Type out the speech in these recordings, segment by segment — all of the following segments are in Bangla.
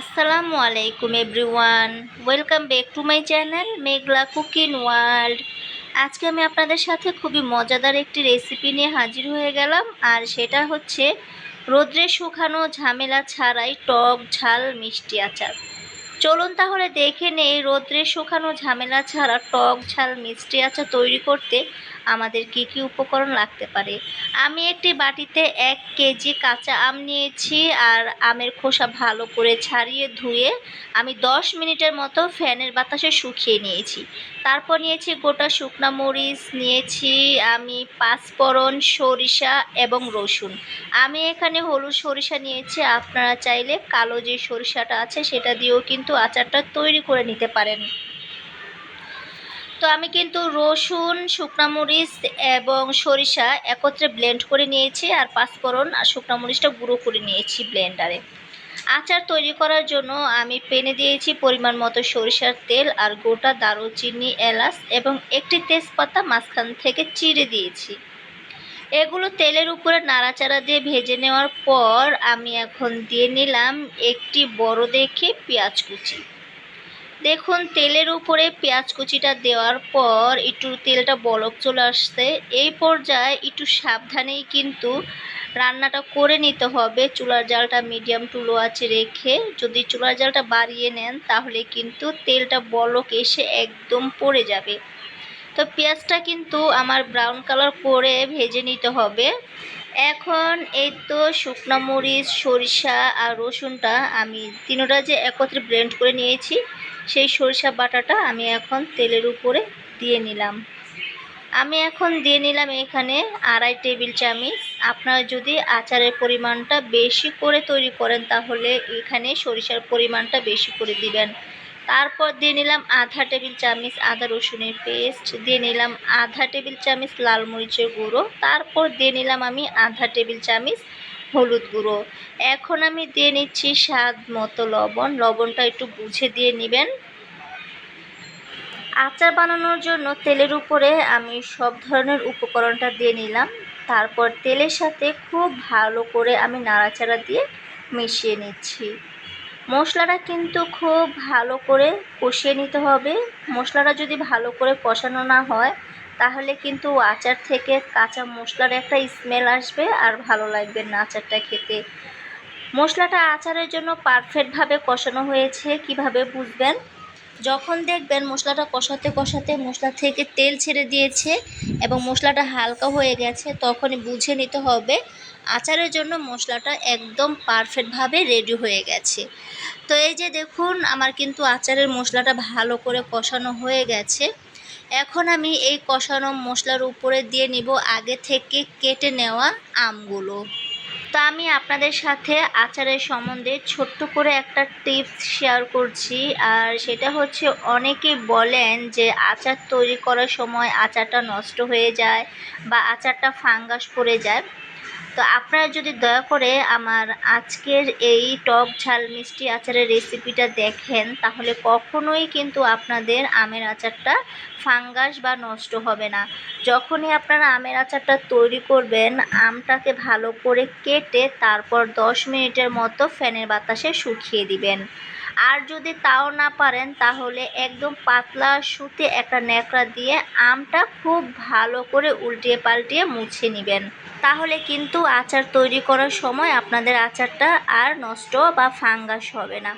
আসসালামু আলাইকুম everyone. Welcome back to my channel Meghla cooking world. আজকে আমি আপনাদের সাথে খুবই মজাদার একটি রেসিপি নিয়ে হাজির হয়ে গেলাম, আর সেটা হচ্ছে রোদ্রে শুকানো ঝামেলা ছাড়াই টক ঝাল মিষ্টি আচার। চলুন তাহলে দেখে নেই রোদ্রে শুকানো ঝামেলা ছাড়া টক ঝাল মিষ্টি আচার তৈরি করতে আমাদের কি কি উপকরণ লাগতে পারে? আমি একটি বাটিতে এক কেজি কাঁচা আম নিয়েছি আর আমের খোসা ভালো করে ছাড়িয়ে ধুয়ে আমি দশ মিনিটের মতো ফ্যানের বাতাসে শুকিয়ে নিয়েছি। তারপর নিয়েছি গোটা শুকনা মরিচ, নিয়েছি আমি পাঁচফোড়ন সরিষা এবং রসুন। আমি এখানে হলুদ সরিষা নিয়েছি, আপনারা চাইলে কালো যে সরিষাটা আছে সেটা দিয়েও কিন্তু আচারটা তৈরি করে নিতে পারেন। তো আমি কিন্তু রসুন, শুকনা মরিচ এবং সরিষা একত্রে ব্লেন্ড করে নিয়েছি আর পাঁচফোড়ন আর শুকনা মরিচটা গুঁড়ো করে নিয়েছি ব্লেন্ডারে আচার তৈরি করার জন্য আমি পেনে দিয়েছি পরিমাণ মতো সরিষার তেল আর গোটা দারুচিনি, এলাচ এবং একটি তেজপাতা মাঝখান থেকে চিড়ে দিয়েছি। এগুলো তেলের উপরে নাড়াচাড়া দিয়ে ভেজে নেওয়ার পর আমি এখন দিয়ে নিলাম একটি বড় দেখে পেঁয়াজ কুচি। দেখুন, তেলের উপরে পেঁয়াজ কুচিটা দেওয়ার পর একটু তেলটা বলক চলে আসছে। এই পর্যায়ে একটু সাবধানেই কিন্তু রান্নাটা করে নিতে হবে। চুলার জালটা মিডিয়াম টু লো আছে রেখে যদি চুলার জালটা বাড়িয়ে নেন, তাহলে কিন্তু তেলটা বলক এসে একদম পড়ে যাবে। তো পেঁয়াজটা কিন্তু আমার ব্রাউন কালার করে ভেজে নিতে হবে। এখন এই তো শুকনো মরিচ, সরিষা আর রসুনটা আমি তিনোটা যে একত্রে ব্লেন্ড করে নিয়েছি। সেই সরিষা বাটাটা আমি এখন তেলের উপরে দিয়ে নিলাম। আমি এখন দিয়ে নিলাম এখানে আড়াই টেবিল চামচ। আপনারা যদি আচারের পরিমাণটা বেশি করে তৈরি করেন, তাহলে এখানে সরিষার পরিমাণটা বেশি করে দিবেন। তারপর দিয়ে নিলাম আধা টেবিল চামচ আদা রসুনের পেস্ট, দিয়ে নিলাম আধা টেবিল চামচ লাল মরিচের গুঁড়ো, তারপর দিয়ে নিলাম আমি আধা টেবিল চামচ হলুদ গুঁড়ো। এখন আমি দিয়ে নিচ্ছি স্বাদ মতো লবণ। লবণটা একটু বুঝে দিয়ে নেবেন। আচার বানানোর জন্য তেলের উপরে আমি সব ধরনের উপকরণটা দিয়ে নিলাম। তারপর তেলের সাথে খুব ভালো করে আমি নাড়াচাড়া দিয়ে মিশিয়ে নিচ্ছি। মশলাটা কিন্তু খুব ভালো করে কষিয়ে নিতে হবে। মশলাটা যদি ভালো করে কষানো না হয় তাহলে কিন্তু আচার থেকে কাঁচা মশলার একটা স্মেল আসবে আর ভালো লাগবে না আচারটা খেতে। মশলাটা আচারের জন্য পারফেক্টভাবে কষানো হয়েছে, কীভাবে বুঝবেন? যখন দেখবেন মশলাটা কষাতে কষাতে মশলা থেকে তেল ছেড়ে দিয়েছে এবং মশলাটা হালকা হয়ে গেছে, তখনই বুঝে নিতে হবে আচারের জন্য মশলাটা একদম পারফেক্টভাবে রেডি হয়ে গেছে। তো এই যে দেখুন, আমার কিন্তু আচারের মশলাটা ভালো করে কষানো হয়ে গেছে। এখন আমি এই কষানো মশলার উপরে দিয়ে নিব আগে থেকে কেটে নেওয়া আমগুলো। তো আমি আপনাদের সাথে আচারের সম্বন্ধে ছোট্ট করে একটা টিপস শেয়ার করছি, আর সেটা হচ্ছে অনেকে বলেন যে আচার তৈরি করার সময় আচারটা নষ্ট হয়ে যায় বা আচারটা ফাঙ্গাস পড়ে যায়। তো আপনারা যদি দয়া করে আমার আজকের এই টক ঝাল মিষ্টি আচারের রেসিপিটা দেখেন, তাহলে কখনোই কিন্তু আপনাদের আমের আচারটা ফাঙ্গাস বা নষ্ট হবে না। যখনই আপনারা আমের আচারটা তৈরি করবেন, আমটাকে ভালো করে কেটে তারপর দশ মিনিটের মতো ফ্যানের বাতাসে শুকিয়ে দিবেন। আর যদি তাও না পারেন, তাহলে একদম পাতলা সুতে একটা ন্যাকড়া দিয়ে আমটা খুব ভালো করে উল্টিয়ে পাল্টিয়ে মুছে নেবেন। তাহলে কিন্তু আচার তৈরি করার সময় আপনাদের আচারটা আর নষ্ট বা ফাঙ্গাস হবে না।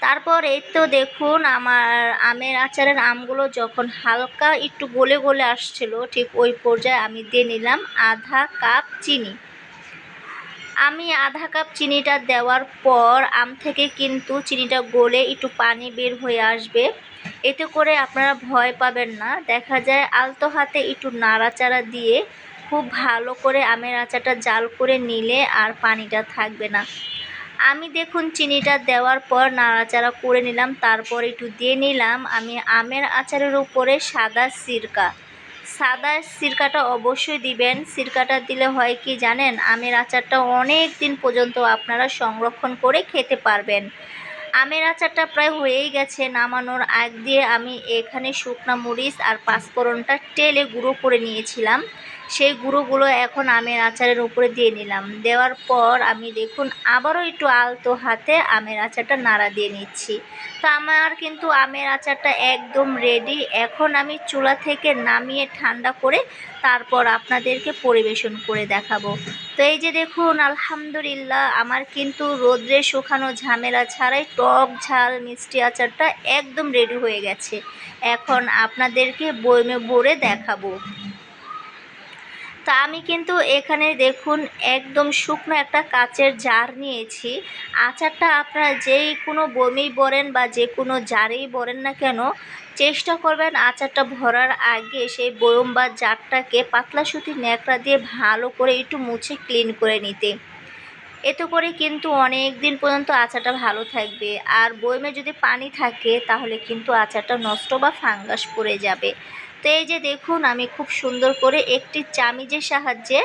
তারপর এই তো দেখুন, আমার আমের আচারের আমগুলো যখন হালকা একটু গলে গলে আসছিল, ঠিক ওই পর্যায়ে আমি দিয়ে নিলাম আধা কাপ চিনি। আমি আধা কাপ চিনিটা দেওয়ার পর আম থেকে কিন্তু চিনিটা গলে একটু পানি বের হয়ে আসবে। এতে করে আপনারা ভয় পাবেন না। দেখা যায় আলতো হাতে একটু নাড়াচাড়া দিয়ে খুব ভালো করে আমের আচারটা জাল করে নিলে আর পানিটা থাকবে না। আমি দেখুন চিনিটা দেওয়ার পর নাড়াচাড়া করে নিলাম, তারপর একটু দিয়ে নিলাম। আমি আমের আচারের উপরে সাদা সিরকা সাদা সিরকাটা অবশ্যই দিবেন। সিরকাটা দিলে হয় কি জানেন? আমের আচারটা অনেক দিন পর্যন্ত আপনারা সংরক্ষণ করে খেতে পারবেন। আমের আচারটা প্রায় হয়েই গেছে। নামানোর আগ দিয়ে আমি এখানে শুকনা মরিচ আর পাঁচফোড়নটা টেলে গুঁড়ো করে নিয়েছিলাম। সেই গুঁড়োগুলো এখন আমের আচারের উপরে দিয়ে নিলাম। দেওয়ার পর আমি দেখুন আবারও একটু আলতো হাতে আমের আচারটা নাড়া দিয়ে নিচ্ছি। তো আমার কিন্তু আমের আচারটা একদম রেডি এখন আমি চুলা থেকে নামিয়ে ঠান্ডা করে তারপর আপনাদেরকে পরিবেশন করে দেখাবো। তো এই যে দেখুন, আলহামদুলিল্লাহ আমার কিন্তু রোদ্রে শুকানো ঝামেলা ছাড়াই টক ঝাল মিষ্টি আচারটা একদম রেডি হয়ে গেছে। এখন আপনাদেরকে বয়মে ভরে দেখাবো। তা আমি কিন্তু এখানে দেখুন একদম শুকনো একটা কাচের জার নিয়েছি। আচারটা আপনারা যেই কোনো বমি বলেন বা যে কোনো জারেই বলেন না কেন, চেষ্টা করবেন আচারটা ভরার আগে সেই বয়ম বা জারটাকে পাতলা সুতির ন্যাকড়া দিয়ে ভালো করে একটু মুছে ক্লিন করে নিতে। এতে করে কিন্তু অনেক দিন পর্যন্ত আচারটা ভালো থাকবে। আর বয়মে যদি পানি থাকে, তাহলে কিন্তু আচারটা নষ্ট বা ফাঙ্গাস পড়ে যাবে। তো এই যে দেখুন, আমি খুব সুন্দর করে একটি চামিজের সাহায্যে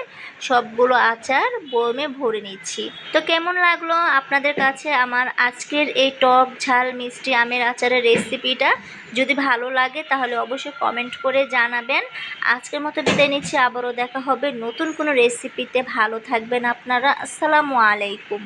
সবগুলো আচার বয়মে ভরে নিচ্ছি। তো কেমন লাগল আপনাদের কাছে আমার আজকের এই টক ঝাল মিষ্টি আমের আচারের রেসিপিটা? যদি ভালো লাগে তাহলে অবশ্যই কমেন্ট করে জানাবেন। আজকের মতো বিদায় নিচ্ছি, আবারও দেখা হবে নতুন কোনো রেসিপিতে। ভালো থাকবেন আপনারা। আসসালামু আলাইকুম।